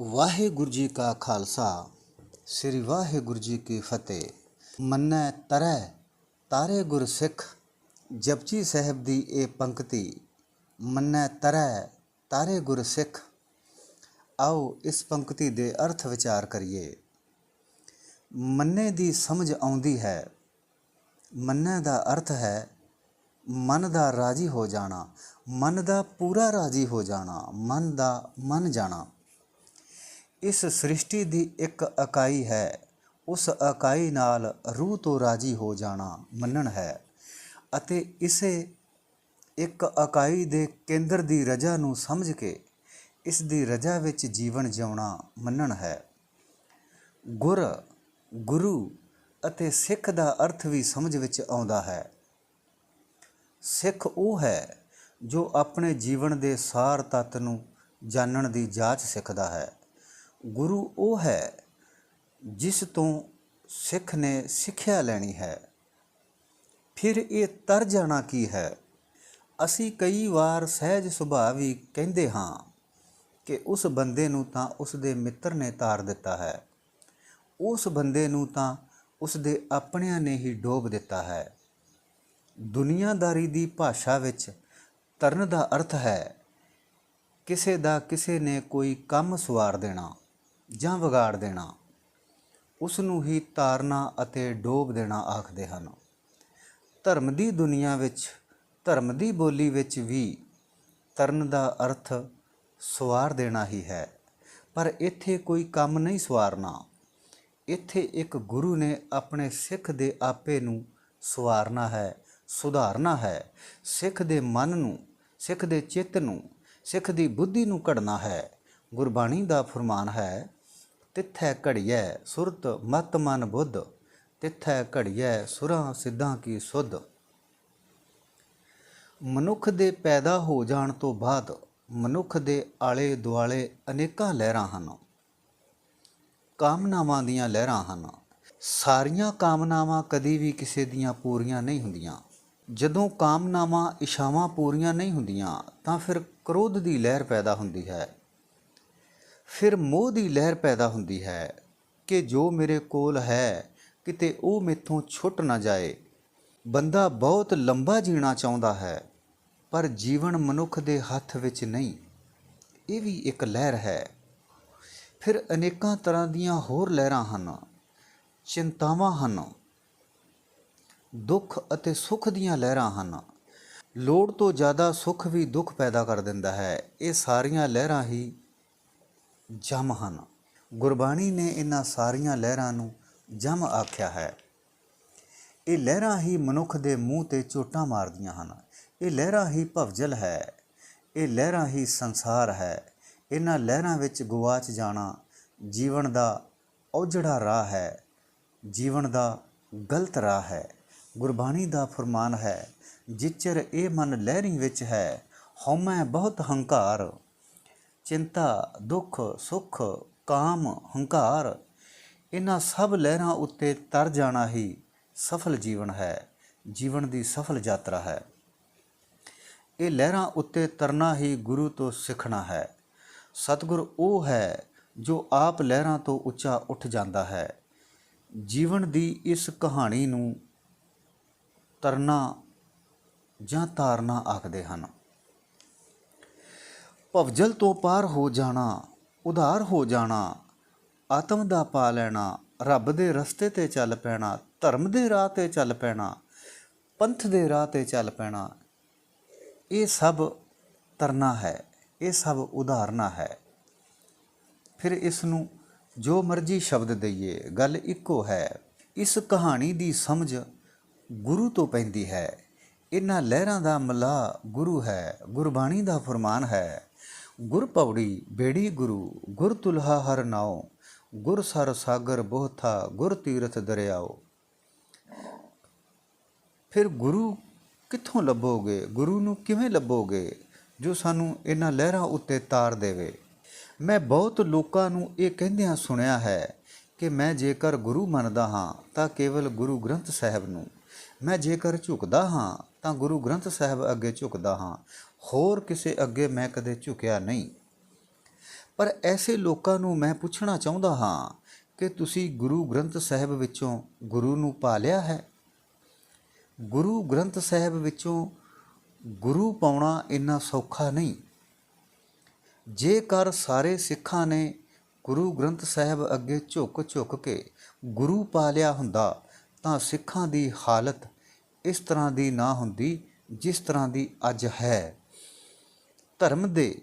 ਵਾਹਿਗੁਰੂ ਜੀ ਕਾ ਖਾਲਸਾ, ਸ੍ਰੀ ਵਾਹਿਗੁਰੂ ਜੀ ਕੀ ਫਤਿਹ। ਮੰਨੈ ਤਰੈ ਤਾਰੇ ਗੁਰ ਸਿੱਖ, ਜਪਜੀ ਸਾਹਿਬ ਦੀ ਇਹ ਪੰਕਤੀ, ਮੰਨੈ ਤਰੈ ਤਾਰੇ ਗੁਰ ਸਿੱਖ। ਆਓ ਇਸ ਪੰਕਤੀ ਦੇ ਅਰਥ ਵਿਚਾਰ ਕਰੀਏ। ਮੰਨੇ ਦੀ ਸਮਝ ਆਉਂਦੀ ਹੈ। ਮੰਨੈ ਦਾ ਅਰਥ ਹੈ, ਮਨ ਦਾ ਰਾਜੀ ਹੋ ਜਾਣਾ, ਮਨ ਦਾ ਪੂਰਾ ਰਾਜੀ ਹੋ ਜਾਣਾ, ਮਨ ਦਾ ਮੰਨ ਜਾਣਾ। ਇਸ ਸ੍ਰਿਸ਼ਟੀ ਦੀ ਇੱਕ ਇਕਾਈ ਹੈ। ਉਸ ਇਕਾਈ ਨਾਲ ਰੂਹ ਤੋਂ ਰਾਜੀ ਹੋ ਜਾਣਾ ਮੰਨਣ ਹੈ ਅਤੇ ਇਸੇ ਇੱਕ ਇਕਾਈ ਦੇ ਕੇਂਦਰ ਦੀ ਰਜਾ ਨੂੰ ਸਮਝ ਕੇ ਇਸ ਦੀ ਰਜਾ ਵਿੱਚ ਜੀਵਨ ਜਿਉਣਾ ਮੰਨਣ ਹੈ। ਗੁਰ, ਗੁਰੂ ਅਤੇ ਸਿੱਖ ਦਾ ਅਰਥ ਵੀ ਸਮਝ ਵਿੱਚ ਆਉਂਦਾ ਹੈ। ਸਿੱਖ ਉਹ ਹੈ ਜੋ ਆਪਣੇ ਜੀਵਨ ਦੇ ਸਾਰ ਤੱਤ ਨੂੰ ਜਾਣਨ ਦੀ ਜਾਂਚ ਸਿੱਖਦਾ ਹੈ। ਗੁਰੂ ਉਹ ਹੈ ਜਿਸ ਤੋਂ ਸਿੱਖ ਨੇ ਸਿੱਖਿਆ ਲੈਣੀ ਹੈ। ਫਿਰ ਇਹ ਤਰ ਜਾਣਾ ਕੀ ਹੈ? ਅਸੀਂ ਕਈ ਵਾਰ ਸਹਿਜ ਸੁਭਾਅ ਵੀ ਕਹਿੰਦੇ ਹਾਂ ਕਿ ਉਸ ਬੰਦੇ ਨੂੰ ਤਾਂ ਉਸ ਦੇ ਮਿੱਤਰ ਨੇ ਤਾਰ ਦਿੱਤਾ ਹੈ। ਉਸ ਬੰਦੇ ਨੂੰ ਤਾਂ ਉਸ ਦੇ ਆਪਣਿਆਂ ਨੇ ਹੀ ਡੋਬ ਦਿੱਤਾ ਹੈ। ਦੁਨੀਆਦਾਰੀ ਦੀ ਭਾਸ਼ਾ ਵਿੱਚ ਤਰਨ ਦਾ ਅਰਥ ਹੈ, ਕਿਸੇ ਦਾ ਕਿਸੇ ਨੇ ਕੋਈ ਕੰਮ ਸਵਾਰ ਦੇਣਾ। ਜਾਂ ਵਿਗਾੜ ਦੇਣਾ ਉਸ ਨੂੰ ਹੀ ਤਾਰਨਾ ਅਤੇ ਡੋਬ ਦੇਣਾ ਆਖਦੇ ਹਨ। ਧਰਮ ਦੀ ਦੁਨੀਆ ਵਿੱਚ, ਧਰਮ ਦੀ ਬੋਲੀ ਵਿੱਚ ਵੀ ਤਰਨ ਦਾ ਅਰਥ ਸਵਾਰ ਦੇਣਾ ਹੀ ਹੈ। ਪਰ ਇੱਥੇ ਕੋਈ ਕੰਮ ਨਹੀਂ ਸਵਾਰਨਾ। ਇੱਥੇ ਇੱਕ ਗੁਰੂ ਨੇ ਆਪਣੇ ਸਿੱਖ ਦੇ ਆਪੇ ਨੂੰ ਸਵਾਰਨਾ ਹੈ, ਸੁਧਾਰਨਾ ਹੈ। ਸਿੱਖ ਦੇ ਮਨ ਨੂੰ, ਸਿੱਖ ਦੇ ਚਿੱਤ ਨੂੰ, ਸਿੱਖ ਦੀ ਬੁੱਧੀ ਨੂੰ ਘੜਨਾ ਹੈ। ਗੁਰਬਾਣੀ ਦਾ ਫਰਮਾਨ ਹੈ ਤਿੱਥੈ ਘੜੀਐ ਸੁਰਤ ਮਤ ਮਨ ਬੁੱਧ, ਤਿੱਥੈ ਘੜੀਐ ਸੁਰਾਂ ਸਿੱਧਾਂ ਕੀ ਸੁਧ। ਮਨੁੱਖ ਦੇ ਪੈਦਾ ਹੋ ਜਾਣ ਤੋਂ ਬਾਅਦ ਮਨੁੱਖ ਦੇ ਆਲੇ ਦੁਆਲੇ ਅਨੇਕਾਂ ਲਹਿਰਾਂ ਹਨ। ਕਾਮਨਾਵਾਂ ਦੀਆਂ ਲਹਿਰਾਂ ਹਨ। ਸਾਰੀਆਂ ਕਾਮਨਾਵਾਂ ਕਦੀ ਵੀ ਕਿਸੇ ਦੀਆਂ ਪੂਰੀਆਂ ਨਹੀਂ ਹੁੰਦੀਆਂ। ਜਦੋਂ ਕਾਮਨਾਵਾਂ ਇਸ਼ਾਵਾਂ ਪੂਰੀਆਂ ਨਹੀਂ ਹੁੰਦੀਆਂ, ਤਾਂ ਫਿਰ ਕ੍ਰੋਧ ਦੀ ਲਹਿਰ ਪੈਦਾ ਹੁੰਦੀ ਹੈ। ਫਿਰ ਮੋਹ ਦੀ ਲਹਿਰ ਪੈਦਾ ਹੁੰਦੀ ਹੈ ਕਿ ਜੋ ਮੇਰੇ ਕੋਲ ਹੈ, ਕਿਤੇ ਉਹ ਮੇਥੋਂ ਛੁੱਟ ਨਾ ਜਾਏ। ਬੰਦਾ ਬਹੁਤ ਲੰਬਾ ਜੀਣਾ ਚਾਹੁੰਦਾ ਹੈ, ਪਰ ਜੀਵਨ ਮਨੁੱਖ ਦੇ ਹੱਥ ਵਿੱਚ ਨਹੀਂ। ਇਹ ਵੀ ਇੱਕ ਲਹਿਰ ਹੈ। ਫਿਰ ਅਨੇਕਾਂ ਤਰ੍ਹਾਂ ਦੀਆਂ ਹੋਰ ਲਹਿਰਾਂ ਹਨ, ਚਿੰਤਾਵਾਂ ਹਨ, ਦੁੱਖ ਅਤੇ ਸੁੱਖ ਦੀਆਂ ਲਹਿਰਾਂ ਹਨ। ਲੋੜ ਤੋਂ ਜ਼ਿਆਦਾ ਸੁੱਖ ਵੀ ਦੁੱਖ ਪੈਦਾ ਕਰ ਦਿੰਦਾ ਹੈ। ਇਹ ਸਾਰੀਆਂ ਲਹਿਰਾਂ ਹੀ ਜਮ ਹਨ ਗੁਰਬਾਣੀ ਨੇ ਇਹਨਾਂ ਸਾਰੀਆਂ ਲਹਿਰਾਂ ਨੂੰ ਜਮ ਆਖਿਆ ਹੈ। ਇਹ ਲਹਿਰਾਂ ਹੀ ਮਨੁੱਖ ਦੇ ਮੂੰਹ ਤੇ ਚੋਟਾਂ ਮਾਰਦੀਆਂ ਹਨ। ਇਹ ਲਹਿਰਾਂ ਹੀ ਭਵਜਲ ਹੈ। ਇਹ ਲਹਿਰਾਂ ਹੀ ਸੰਸਾਰ ਹੈ। ਇਹਨਾਂ ਲਹਿਰਾਂ ਵਿੱਚ ਗਵਾਚ ਜਾਣਾ ਜੀਵਨ ਦਾ ਔਜੜਾ ਰਾਹ ਹੈ। ਜੀਵਨ ਦਾ ਗਲਤ ਰਾਹ ਹੈ। ਗੁਰਬਾਣੀ ਦਾ ਫਰਮਾਨ ਹੈ, ਜਿਚਰ ਇਹ ਮਨ ਲਹਿਰੀ ਵਿੱਚ ਹੈ, ਹਉਮੈ ਬਹੁਤ ਹੰਕਾਰ। ਚਿੰਤਾ, ਦੁੱਖ, ਸੁੱਖ, ਕਾਮ, ਹੰਕਾਰ, ਇਹਨਾਂ ਸਭ ਲਹਿਰਾਂ ਉੱਤੇ ਤਰ ਜਾਣਾ ਹੀ ਸਫਲ ਜੀਵਨ ਹੈ, ਜੀਵਨ ਦੀ ਸਫਲ ਯਾਤਰਾ ਹੈ। ਇਹ ਲਹਿਰਾਂ ਉੱਤੇ ਤਰਨਾ ਹੀ ਗੁਰੂ ਤੋਂ ਸਿੱਖਣਾ ਹੈ। ਸਤਿਗੁਰ ਉਹ ਹੈ ਜੋ ਆਪ ਲਹਿਰਾਂ ਤੋਂ ਉੱਚਾ ਉੱਠ ਜਾਂਦਾ ਹੈ। ਜੀਵਨ ਦੀ ਇਸ ਕਹਾਣੀ ਨੂੰ ਤਰਨਾ ਜਾਂ ਤਾਰਨਾ ਆਖਦੇ ਹਨ। ਭਵਜਲ ਤੋਂ ਪਾਰ ਹੋ ਜਾਣਾ, ਉਧਾਰ ਹੋ ਜਾਣਾ, ਆਤਮ ਦਾ ਪਾ ਲੈਣਾ, ਰੱਬ ਦੇ ਰਸਤੇ ਤੇ ਚੱਲ ਪੈਣਾ, ਧਰਮ ਦੇ ਰਾਹ ਤੇ ਚੱਲ ਪੈਣਾ, ਪੰਥ ਦੇ ਰਾਹ ਤੇ ਚੱਲ ਪੈਣਾ। ਇਹ ਸਭ ਤਰਨਾ ਹੈ, ਇਹ ਸਭ ਉਦਾਹਰਨਾ ਹੈ। ਫਿਰ ਇਸ ਨੂੰ ਜੋ ਮਰਜ਼ੀ ਸ਼ਬਦ ਦਈਏ, ਗੱਲ ਇੱਕੋ ਹੈ। ਇਸ ਕਹਾਣੀ ਦੀ ਸਮਝ ਗੁਰੂ ਤੋਂ ਪੈਂਦੀ ਹੈ। ਇਹਨਾਂ ਲਹਿਰਾਂ ਦਾ ਮਲਾ ਗੁਰੂ ਹੈ, ਗੁਰਬਾਣੀ ਦਾ ਫਰਮਾਨ ਹੈ। ਗੁਰ ਪੌੜੀ, ਬੇੜੀ ਗੁਰੂ, ਗੁਰ ਤੁਲਹਾ ਹਰ ਨਾਉ, ਗੁਰ ਸਰ ਸਾਗਰ ਬੋਹਥਾ ਗੁਰ ਤੀਰਥ ਦਰਿਆਓ ਫਿਰ ਗੁਰੂ ਕਿੱਥੋਂ ਲੱਭੋਗੇ? ਗੁਰੂ ਨੂੰ ਕਿਵੇਂ ਲੱਭੋਗੇ ਜੋ ਸਾਨੂੰ ਇਹਨਾਂ ਲਹਿਰਾਂ ਉੱਤੇ ਤਾਰ ਦੇਵੇ? ਮੈਂ ਬਹੁਤ ਲੋਕਾਂ ਨੂੰ ਇਹ ਕਹਿੰਦਿਆਂ ਸੁਣਿਆ ਹੈ ਕਿ ਮੈਂ ਜੇਕਰ ਗੁਰੂ ਮੰਨਦਾ ਹਾਂ, ਤਾਂ ਕੇਵਲ ਗੁਰੂ ਗ੍ਰੰਥ ਸਾਹਿਬ ਨੂੰ। ਮੈਂ ਜੇਕਰ ਝੁਕਦਾ ਹਾਂ, ਤਾਂ ਗੁਰੂ ਗ੍ਰੰਥ ਸਾਹਿਬ ਅੱਗੇ ਝੁਕਦਾ ਹਾਂ। ਹੋਰ ਕਿਸੇ ਅੱਗੇ ਮੈਂ ਕਦੇ ਝੁਕਿਆ ਨਹੀਂ। ਪਰ ਐਸੇ ਲੋਕਾਂ ਨੂੰ ਮੈਂ ਪੁੱਛਣਾ ਚਾਹੁੰਦਾ ਹਾਂ ਕਿ ਤੁਸੀਂ ਗੁਰੂ ਗ੍ਰੰਥ ਸਾਹਿਬ ਵਿੱਚੋਂ ਗੁਰੂ ਨੂੰ ਪਾਲਿਆ ਹੈ? ਗੁਰੂ ਗ੍ਰੰਥ ਸਾਹਿਬ ਵਿੱਚੋਂ ਗੁਰੂ ਪਾਉਣਾ ਇੰਨਾ ਸੌਖਾ ਨਹੀਂ। ਜੇਕਰ ਸਾਰੇ ਸਿੱਖਾਂ ਨੇ ਗੁਰੂ ਗ੍ਰੰਥ ਸਾਹਿਬ ਅੱਗੇ ਝੁਕ ਝੁਕ ਕੇ ਗੁਰੂ ਪਾਲਿਆ ਹੁੰਦਾ, ਤਾਂ ਸਿੱਖਾਂ ਦੀ ਹਾਲਤ ਇਸ ਤਰ੍ਹਾਂ ਦੀ ਨਾ ਹੁੰਦੀ ਜਿਸ ਤਰ੍ਹਾਂ ਦੀ ਅੱਜ ਹੈ। ਧਰਮ ਦੇ,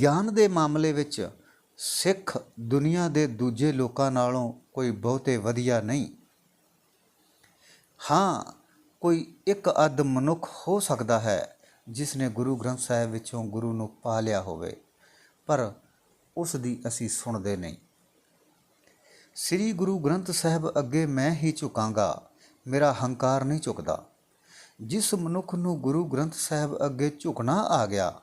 ਗਿਆਨ ਦੇ ਮਾਮਲੇ ਵਿੱਚ ਸਿੱਖ ਦੁਨੀਆ ਦੇ ਦੂਜੇ ਲੋਕਾਂ ਨਾਲੋਂ ਕੋਈ ਬਹੁਤੇ ਵਧੀਆ ਨਹੀਂ। ਹਾਂ, ਕੋਈ ਇੱਕ ਅੱਧ ਮਨੁੱਖ ਹੋ ਸਕਦਾ ਹੈ ਜਿਸ ਨੇ ਗੁਰੂ ਗ੍ਰੰਥ ਸਾਹਿਬ ਵਿੱਚੋਂ ਗੁਰੂ ਨੂੰ ਪਾ ਲਿਆ ਹੋਵੇ, ਪਰ ਉਸ ਦੀ ਅਸੀਂ ਸੁਣਦੇ ਨਹੀਂ। ਸ੍ਰੀ ਗੁਰੂ ਗ੍ਰੰਥ ਸਾਹਿਬ ਅੱਗੇ ਮੈਂ ਹੀ ਝੁਕਾਂਗਾ, ਮੇਰਾ ਹੰਕਾਰ ਨਹੀਂ ਝੁਕਦਾ। ਜਿਸ ਮਨੁੱਖ ਨੂੰ ਗੁਰੂ ਗ੍ਰੰਥ ਸਾਹਿਬ ਅੱਗੇ ਝੁਕਣਾ ਆ ਗਿਆ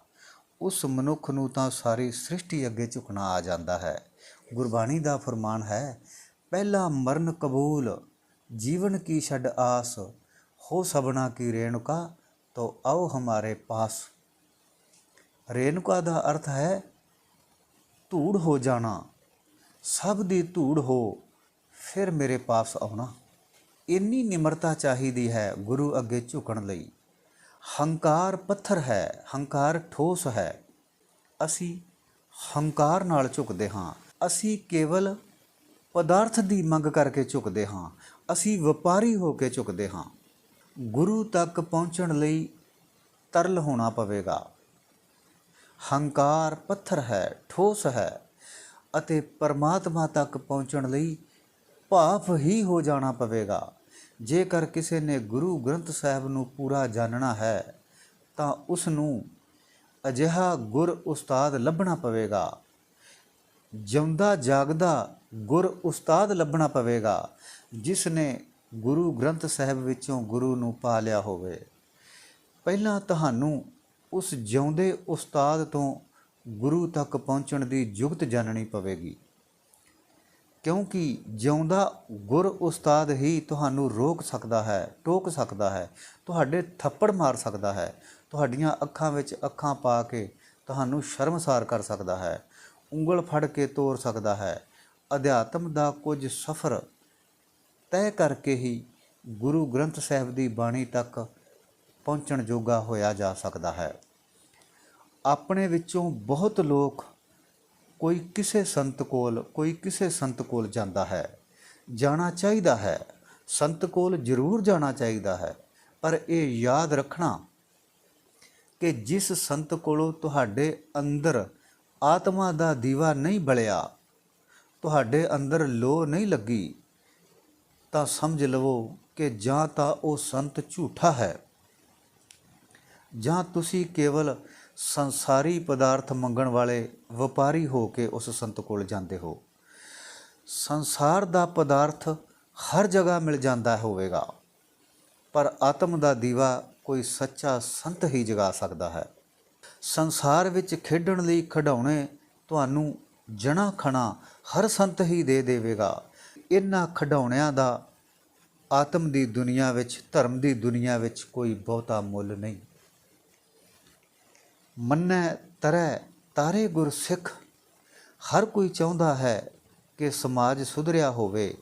ਉਸ ਮਨੁੱਖ ਨੂੰ ਤਾਂ ਸਾਰੀ ਸ੍ਰਿਸ਼ਟੀ ਅੱਗੇ ਝੁਕਣਾ ਆ ਜਾਂਦਾ ਹੈ। ਗੁਰਬਾਣੀ ਦਾ ਫਰਮਾਨ ਹੈ, ਪਹਿਲਾ ਮਰਨ ਕਬੂਲ, ਜੀਵਨ ਕੀ ਛੱਡ ਆਸ, ਹੋ ਸਬਨਾ ਕੀ ਰੇਣੁਕਾ, ਤੋ ਆਓ ਹਮਾਰੇ ਪਾਸ। ਰੇਣੁਕਾ ਦਾ ਅਰਥ ਹੈ, ਧੂੜ ਹੋ ਜਾਣਾ, ਸਭ ਦੀ ਧੂੜ ਹੋ, ਫਿਰ ਮੇਰੇ ਪਾਸ ਆਉਣਾ। ਇੰਨੀ ਨਿਮਰਤਾ ਚਾਹੀਦੀ ਹੈ ਗੁਰੂ ਅੱਗੇ ਝੁਕਣ ਲਈ। ਹੰਕਾਰ ਪੱਥਰ ਹੈ, ਹੰਕਾਰ ਠੋਸ ਹੈ। ਅਸੀਂ ਹੰਕਾਰ ਨਾਲ ਝੁਕਦੇ ਹਾਂ। ਅਸੀਂ ਕੇਵਲ ਪਦਾਰਥ ਦੀ ਮੰਗ ਕਰਕੇ ਝੁਕਦੇ ਹਾਂ। ਅਸੀਂ ਵਪਾਰੀ ਹੋ ਕੇ ਝੁਕਦੇ ਹਾਂ। ਗੁਰੂ ਤੱਕ ਪਹੁੰਚਣ ਲਈ ਤਰਲ ਹੋਣਾ ਪਵੇਗਾ। ਹੰਕਾਰ ਪੱਥਰ ਹੈ, ਠੋਸ ਹੈ ਅਤੇ ਪਰਮਾਤਮਾ ਤੱਕ ਪਹੁੰਚਣ ਲਈ ਭਾਫ ਹੀ ਹੋ ਜਾਣਾ ਪਵੇਗਾ। ਜੇਕਰ ਕਿਸੇ ਨੇ ਗੁਰੂ ਗ੍ਰੰਥ ਸਾਹਿਬ ਨੂੰ ਪੂਰਾ ਜਾਣਨਾ ਹੈ, ਤਾਂ ਉਸ ਨੂੰ ਅਜਿਹਾ ਗੁਰ ਉਸਤਾਦ ਲੱਭਣਾ ਪਵੇਗਾ। ਜਿਉਂਦਾ ਜਾਗਦਾ ਗੁਰ ਉਸਤਾਦ ਲੱਭਣਾ ਪਵੇਗਾ ਜਿਸ ਨੇ ਗੁਰੂ ਗ੍ਰੰਥ ਸਾਹਿਬ ਵਿੱਚੋਂ ਗੁਰੂ ਨੂੰ ਪਾ ਲਿਆ ਹੋਵੇ। ਪਹਿਲਾਂ ਤੁਹਾਨੂੰ ਉਸ ਜਿਉਂਦੇ ਉਸਤਾਦ ਤੋਂ ਗੁਰੂ ਤੱਕ ਪਹੁੰਚਣ ਦੀ ਜੁਗਤ ਜਾਣਨੀ ਪਵੇਗੀ। ਕਿਉਂਕਿ ਜਿਉਂਦਾ ਗੁਰ ਉਸਤਾਦ ਹੀ ਤੁਹਾਨੂੰ ਰੋਕ ਸਕਦਾ ਹੈ, ਟੋਕ ਸਕਦਾ ਹੈ, ਤੁਹਾਡੇ ਥੱਪੜ ਮਾਰ ਸਕਦਾ ਹੈ, ਤੁਹਾਡੀਆਂ ਅੱਖਾਂ ਵਿੱਚ ਅੱਖਾਂ ਪਾ ਕੇ ਤੁਹਾਨੂੰ ਸ਼ਰਮਸਾਰ ਕਰ ਸਕਦਾ ਹੈ, ਉਂਗਲ ਫੜ ਕੇ ਤੋਰ ਸਕਦਾ ਹੈ। ਅਧਿਆਤਮ ਦਾ ਕੁਝ ਸਫ਼ਰ ਤੈਅ ਕਰਕੇ ਹੀ ਗੁਰੂ ਗ੍ਰੰਥ ਸਾਹਿਬ ਦੀ ਬਾਣੀ ਤੱਕ ਪਹੁੰਚਣ ਜੋਗਾ ਹੋਇਆ ਜਾ ਸਕਦਾ ਹੈ। ਆਪਣੇ ਵਿੱਚੋਂ ਬਹੁਤ ਲੋਕ ਕੋਈ ਕਿਸੇ ਸੰਤ ਕੋਲ, ਕੋਈ ਕਿਸੇ ਸੰਤ ਕੋਲ ਜਾਂਦਾ ਹੈ, ਜਾਣਾ ਚਾਹੀਦਾ ਹੈ। ਸੰਤ ਕੋਲ ਜ਼ਰੂਰ ਜਾਣਾ ਚਾਹੀਦਾ ਹੈ, ਪਰ ਇਹ ਯਾਦ ਰੱਖਣਾ ਕਿ ਜਿਸ ਸੰਤ ਕੋਲੋਂ ਤੁਹਾਡੇ ਅੰਦਰ ਆਤਮਾ ਦਾ ਦੀਵਾ ਨਹੀਂ ਬਲਿਆ, ਤੁਹਾਡੇ ਅੰਦਰ ਲੋ ਨਹੀਂ ਲੱਗੀ, ਤਾਂ ਸਮਝ ਲਵੋ ਕਿ ਜਾਂ ਤਾਂ ਉਹ ਸੰਤ ਝੂਠਾ ਹੈ, ਜਾਂ ਤੁਸੀਂ ਕੇਵਲ ਸੰਸਾਰੀ ਪਦਾਰਥ ਮੰਗਣ ਵਾਲੇ ਵਪਾਰੀ ਹੋ ਕੇ ਉਸ ਸੰਤ ਕੋਲ ਜਾਂਦੇ ਹੋ। ਸੰਸਾਰ ਦਾ ਪਦਾਰਥ ਹਰ ਜਗ੍ਹਾ ਮਿਲ ਜਾਂਦਾ ਹੋਵੇਗਾ, ਪਰ ਆਤਮ ਦਾ ਦੀਵਾ ਕੋਈ ਸੱਚਾ ਸੰਤ ਹੀ ਜਗਾ ਸਕਦਾ ਹੈ। ਸੰਸਾਰ ਵਿੱਚ ਖੇਡਣ ਲਈ ਖਿਡੌਣੇ ਤੁਹਾਨੂੰ ਜਣਾ ਖਣਾ ਹਰ ਸੰਤ ਹੀ ਦੇ ਦੇਵੇਗਾ। ਇਹਨਾਂ ਖਿਡੌਣਿਆਂ ਦਾ ਆਤਮ ਦੀ ਦੁਨੀਆ ਵਿੱਚ, ਧਰਮ ਦੀ ਦੁਨੀਆ ਵਿੱਚ ਕੋਈ ਬਹੁਤਾ ਮੁੱਲ ਨਹੀਂ। ਮੰਨੈ ਤਰੈ ਤਾਰੇ ਗੁਰ ਸਿੱਖ। ਹਰ ਕੋਈ ਚਾਹੁੰਦਾ ਹੈ ਕਿ ਸਮਾਜ ਸੁਧਰਿਆ ਹੋਵੇ।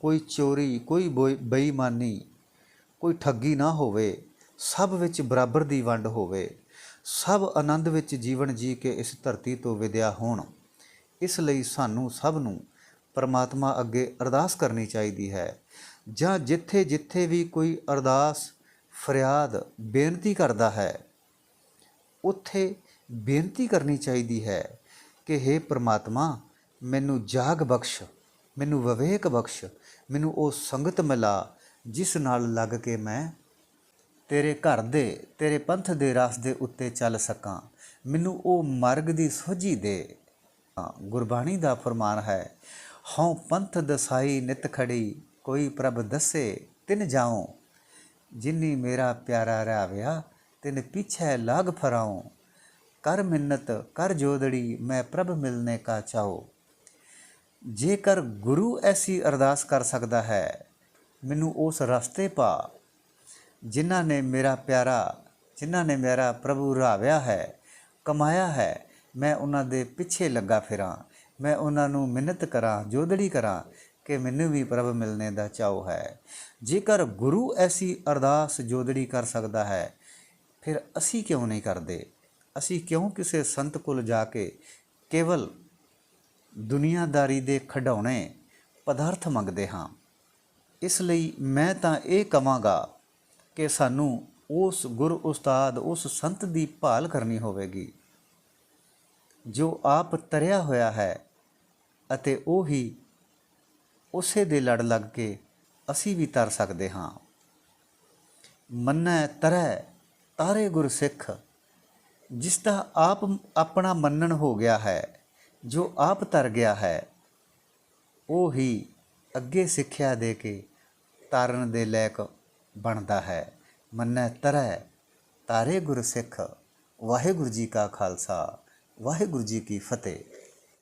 ਕੋਈ ਚੋਰੀ, ਕੋਈ ਬੋਈ- ਬੇਈਮਾਨੀ, ਕੋਈ ਠੱਗੀ ਨਾ ਹੋਵੇ। ਸਭ ਵਿੱਚ ਬਰਾਬਰ ਦੀ ਵੰਡ ਹੋਵੇ। ਸਭ ਆਨੰਦ ਵਿੱਚ ਜੀਵਨ ਜੀ ਕੇ ਇਸ ਧਰਤੀ ਤੋਂ ਵਿਦਿਆ ਹੋਣ। ਇਸ ਲਈ ਸਾਨੂੰ ਸਭ ਨੂੰ ਪਰਮਾਤਮਾ ਅੱਗੇ ਅਰਦਾਸ ਕਰਨੀ ਚਾਹੀਦੀ ਹੈ। ਜਾਂ ਜਿੱਥੇ ਜਿੱਥੇ ਵੀ ਕੋਈ ਅਰਦਾਸ, ਫਰਿਆਦ, ਬੇਨਤੀ ਕਰਦਾ ਹੈ ਉੱਥੇ ਬੇਨਤੀ ਕਰਨੀ ਚਾਹੀਦੀ ਹੈ ਕਿ हे ਪ੍ਰਮਾਤਮਾ ਮੈਨੂੰ ਜਾਗ ਬਖਸ਼ ਮੈਨੂੰ ਵਿਵੇਕ ਬਖਸ਼ ਮੈਨੂੰ ਉਹ ਸੰਗਤ ਮਿਲਾ ਜਿਸ ਨਾਲ ਲੱਗ ਕੇ ਮੈਂ ਤੇਰੇ ਘਰ ਦੇ ਤੇਰੇ ਪੰਥ ਦੇ ਰਸ ਦੇ ਉੱਤੇ ਚੱਲ ਸਕਾਂ। ਮੈਨੂੰ ਉਹ ਮਾਰਗ ਦੀ ਸੋਝੀ ਦੇ। ਹਾਂ, ਗੁਰਬਾਣੀ ਦਾ ਫਰਮਾਨ ਹੈ ਹਉ ਪੰਥ ਦਸਾਈ ਨਿਤ ਖੜੀ ਕੋਈ ਪ੍ਰਭ ਦੱਸੇ ਤਿਨ ਜਾਉ। ਜਿਨੀ ਮੇਰਾ ਪਿਆਰਾ ਰਾਵਿਆ ਤਿਨ ਪਿਛੈ ਲਾਗ ਫਰਾਉ। ਕਰ ਮਿੰਨਤ, ਕਰ ਜੋਦੜੀ, ਮੈਂ ਪ੍ਰਭ ਮਿਲਨੇ ਕਾ ਚਾਓ ਜੇਕਰ ਗੁਰੂ ਐਸੀ ਅਰਦਾਸ ਕਰ ਸਕਦਾ ਹੈ, ਮੈਨੂੰ ਉਸ ਰਸਤੇ ਪਾ। ਜਿਨ੍ਹਾਂ ਨੇ ਮੇਰਾ ਪਿਆਰਾ, ਜਿਨ੍ਹਾਂ ਨੇ ਮੇਰਾ ਪ੍ਰਭੂ ਰਾਵਿਆ ਹੈ, ਕਮਾਇਆ ਹੈ, ਮੈਂ ਉਹਨਾਂ ਦੇ ਪਿੱਛੇ ਲੱਗਾ ਫਿਰਾਂ। ਮੈਂ ਉਹਨਾਂ ਨੂੰ ਮਿੰਨਤ ਕਰਾਂ, ਜੋਦੜੀ ਕਰਾਂ ਕਿ ਮੈਨੂੰ ਵੀ ਪ੍ਰਭ ਮਿਲਣੇ ਦਾ ਚਾਅ ਹੈ। ਜੇਕਰ ਗੁਰੂ ਐਸੀ ਅਰਦਾਸ, ਜੋਦੜੀ ਕਰ ਸਕਦਾ ਹੈ ਫਿਰ ਅਸੀਂ ਕਿਉਂ ਨਹੀਂ ਕਰਦੇ? ਅਸੀਂ ਕਿਉਂ ਕਿਸੇ ਸੰਤ ਕੋਲ ਜਾ ਕੇ ਕੇਵਲ ਦੁਨੀਆਦਾਰੀ ਦੇ ਖਿਡੌਣੇ, ਪਦਾਰਥ ਮੰਗਦੇ ਹਾਂ? ਇਸ ਲਈ ਮੈਂ ਤਾਂ ਇਹ ਕਵਾਂਗਾ ਕਿ ਸਾਨੂੰ ਉਸ ਗੁਰ ਉਸਤਾਦ, ਉਸ ਸੰਤ ਦੀ ਭਾਲ ਕਰਨੀ ਹੋਵੇਗੀ, ਜੋ ਆਪ ਤਰਿਆ ਹੋਇਆ ਹੈ ਅਤੇ ਉਹ ਹੀ ਉਸੇ ਦੇ ਲੜ ਲੱਗ ਕੇ ਅਸੀਂ ਵੀ ਤਰ ਸਕਦੇ ਹਾਂ। ਮੰਨੈ ਤਰੈ ਤਾਰੇ ਗੁਰਸਿੱਖ ਜਿਸ ਦਾ ਆਪ ਆਪਣਾ ਮੰਨਣ ਹੋ ਗਿਆ ਹੈ, ਜੋ ਆਪ ਤਰ ਗਿਆ ਹੈ, ਉਹ ਹੀ ਅੱਗੇ ਸਿੱਖਿਆ ਦੇ ਕੇ ਤਾਰਨ ਦੇ ਲਾਇਕ ਬਣਦਾ ਹੈ। ਮੰਨੈ ਤਰੈ ਤਾਰੇ ਗੁਰਸਿੱਖ ਵਾਹਿਗੁਰੂ ਜੀ ਕਾ ਖਾਲਸਾ, ਵਾਹਿਗੁਰੂ ਜੀ ਕੀ ਫਤਿਹ।